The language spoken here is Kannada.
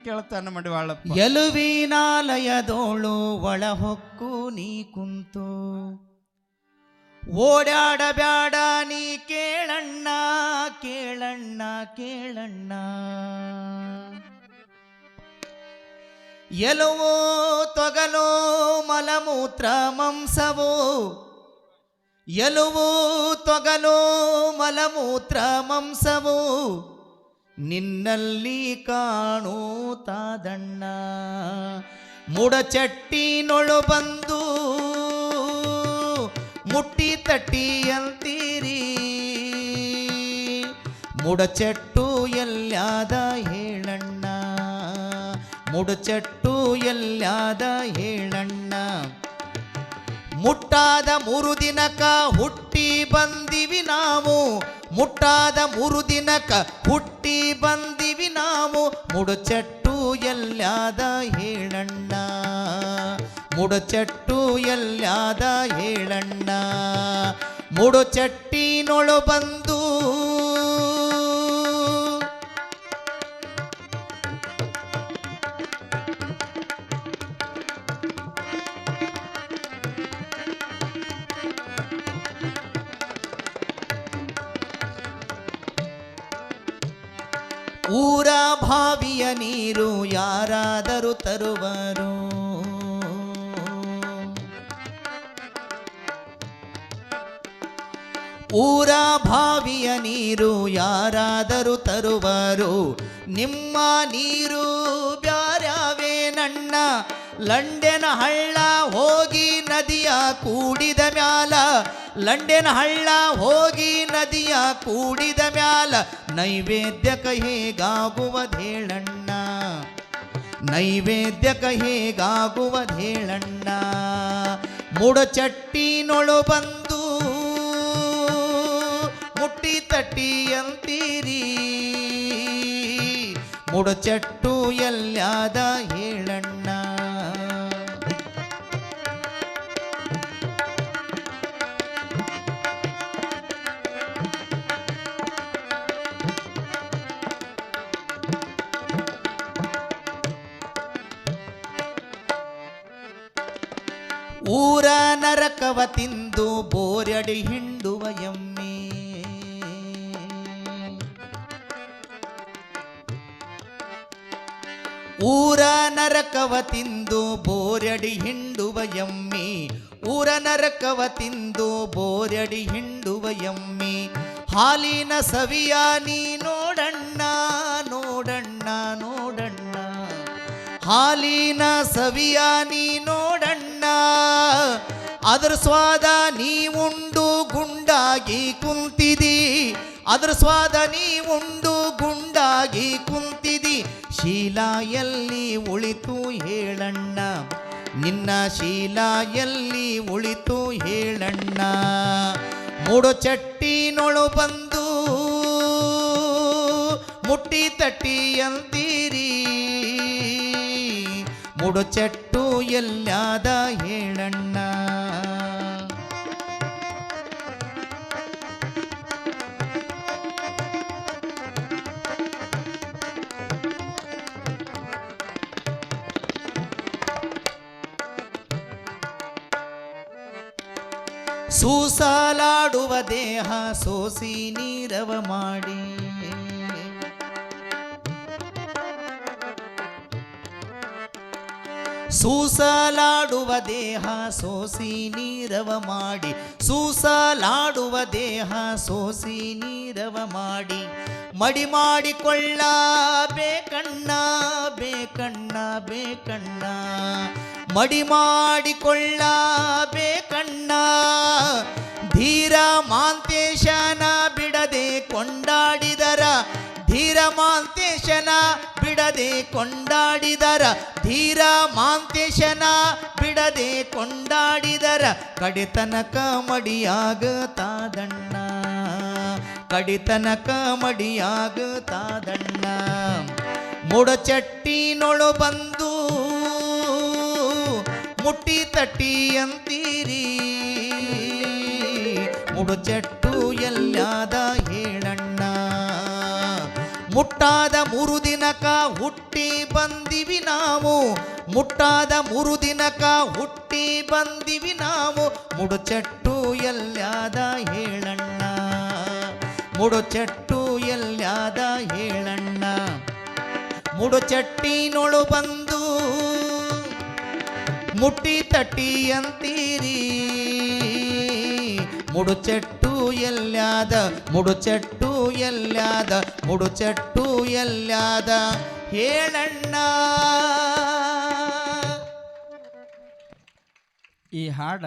ಕೇಳ್ತಾನ ಮಡಿವಾಳಪ್ಪ ಎಲುವಿನಾಲಯದೋಳು ಒಳ ಹೊಕ್ಕು ನೀ ಕುಂತು ಓಡಾಡಬ್ಯಾಡ ನೀ ಕೇಳಣ್ಣ ಕೇಳಣ್ಣ ಕೇಳಣ್ಣ ಎಲುವು ತೊಗಲು ಮಲಮೂತ್ರ ಮಂಸವು ಎಲುವು ತೊಗಲು ಮಲಮೂತ್ರ ಮಂಸವು ನಿನ್ನಲ್ಲಿ ಕಾಣುತ್ತಾದಣ್ಣ ಮುಡಚಟ್ಟಿನೊಳು ಬಂದು ಮುಟ್ಟಿ ತಟ್ಟಿ ಅಂತೀರಿ ಮುಡಚಟ್ಟು ಎಲ್ಲಾದ ಹೇಳಣ್ಣ. ಮುಡಚಟ್ಟು ಎಲ್ಲಾದ ಹೇಳಣ್ಣ. ಮುಟ್ಟಾದ ಮೂರು ದಿನಕ ಹುಟ್ಟಿ ಬಂದಿವಿ ನಾವು. ಮುಟ್ಟಾದ ಮೂರು ದಿನಕ ಹುಟ್ಟಿ ಬಂದಿವಿ ನಾವು. ಮುಡುಚಟ್ಟು ಎಲ್ಲಾದ ಹೇಳಣ್ಣ. ಮುಡುಚಟ್ಟು ಎಲ್ಲಾದ ಹೇಳಣ್ಣ. ಮುಡುಚಟ್ಟಿನೊಳು ಬಂದು ಊರ ಭಾವಿಯ ನೀರು ಯಾರಾದರೂ ತರುವರು. ಊರ ಭಾವಿಯ ನೀರು ಯಾರಾದರೂ ತರುವರು. ನಿಮ್ಮ ನೀರು ಲಂಡೆನ ಹಳ್ಳ ಹೋಗಿ ನದಿಯ ಕೂಡಿದ ಮ್ಯಾಲ, ಲಂಡೆನ ಹಳ್ಳ ಹೋಗಿ ನದಿಯ ಕೂಡಿದ ಮ್ಯಾಲ ನೈವೇದ್ಯ ನೈವೇದ್ಯಕ ನೈವೇದ್ಯ ನೈವೇದ್ಯಕ ಹೇಗಾಗುವದೇಳಣ್ಣ? ಮುಡಚಟ್ಟಿನೊಳು ಬಂದು ಮುಟ್ಟಿ ತಟ್ಟಿ ಅಂತೀರಿ? ಮುಡಚಟ್ಟು ಎಲ್ಲಾದ ಹೇಳಣ್ಣ? ಊರ ನರಕವ ತಿಂದು ಬೋರಡಿ ಹಿಂಡುವ ಎಮ್ಮೆ ಊರ ನರಕವ ತಿಂದು ಬೋರಡಿ ಹಿಂಡುವ ಎಮ್ಮೆ ಊರ ನರಕವ ತಿಂದು ಬೋರಡಿ ಹಿಂಡುವ ಎಮ್ಮೆ ಹಾಲಿನ ಸವಿಯ ನೀ ನೋಡಣ್ಣ ನೋಡಣ್ಣ ನೋಡಣ್ಣ ಹಾಲಿನ ಸವಿಯ ನೀ ನೋಡಣ್ಣ ಅದರ ಸ್ವಾದ ನೀ ಉಂಡು ಗುಂಡಾಗಿ ಕುಂತಿದಿ. ಅದರ ಸ್ವಾದ ನೀ ಉಂಡು ಗುಂಡಾಗಿ ಕುಂತಿದಿ. ಶೀಲ ಎಲ್ಲಿ ಉಳಿತು ಹೇಳಣ್ಣ. ನಿನ್ನ ಶೀಲ ಎಲ್ಲಿ ಉಳಿತು ಹೇಳಣ್ಣ. ಮೂಡು ಚಟ್ಟಿನೊಳು ಬಂದು ಮುಟ್ಟಿ ತಟ್ಟಿ ಅಂತೀರಿ ಮುಡು ಚೆಟ್ಟು ಎಲ್ಲಾದ ಹೇಳಣ್ಣ? ಸೂಸಾಲಾಡುವ ದೇಹ ಸೋಸಿ ನೀರವ ಮಾಡಿ. ಸೂಸಲಾಡುವ ದೇಹ ಸೋಸಿ ನೀರವ ಮಾಡಿ, ಸೂಸಲಾಡುವ ದೇಹ ಸೋಸಿ ನೀರವ ಮಾಡಿ. ಮಡಿ ಮಾಡಿಕೊಳ್ಳ, ಬೇಕಣ್ಣ ಬೇಕಣ್ಣ ಬೇಕಣ್ಣ. ಮಡಿ ಮಾಡಿಕೊಳ್ಳ, ಬೇಕಣ್ಣ. ಧೀರ ಮಾಂತೇಶನ ಮಾಂತೇಶನ ಬಿಡದೆ ಕೊಂಡಾಡಿದರ, ಧೀರ ಮಾಂತೇಶನ ಬಿಡದೆ ಕೊಂಡಾಡಿದರ, ಕಡೆತನಕ ಮಡಿಯಾಗತಾದಣ್ಣ, ಕಡಿತನಕ ಮಡಿಯಾಗತಾದಣ್ಣ. ಮುಡಚಟ್ಟಿನೊಳು ಬಂದು ಮುಟ್ಟಿ ತಟ್ಟಿ ಅಂತೀರಿ ಮುಡುಚಟ್ಟು ಮುಟ್ಟಾದ ಮೂರು ದಿನಕ ಹುಟ್ಟಿ ಬಂದಿವಿ ನಾವು. ಮುಟ್ಟಾದ ಮೂರು ದಿನಕ ಹುಟ್ಟಿ ಬಂದಿವಿ ನಾವು. ಮುಡುಚೆಟ್ಟು ಎಲ್ಲಾದ ಹೇಳಣ್ಣ. ಮುಡುಚೆಟ್ಟು ಎಲ್ಲಾದ ಹೇಳಣ್ಣ. ಮುಡುಚಟ್ಟಿನೊಳು ಬಂದು ಮುಟ್ಟಿ ತಟ್ಟಿ ಅಂತೀರಿ. ಮುಡುಚೆಟ್ಟು ಎಲ್ಲಾದ ಮುಡುಚೆಟ್ಟು ಎಲ್ಲಾದ ಮುಡುಚೆಟ್ಟು ಎಲ್ಲಾದ ಹೇಳಣ್ಣ. ಈ ಹಾಡ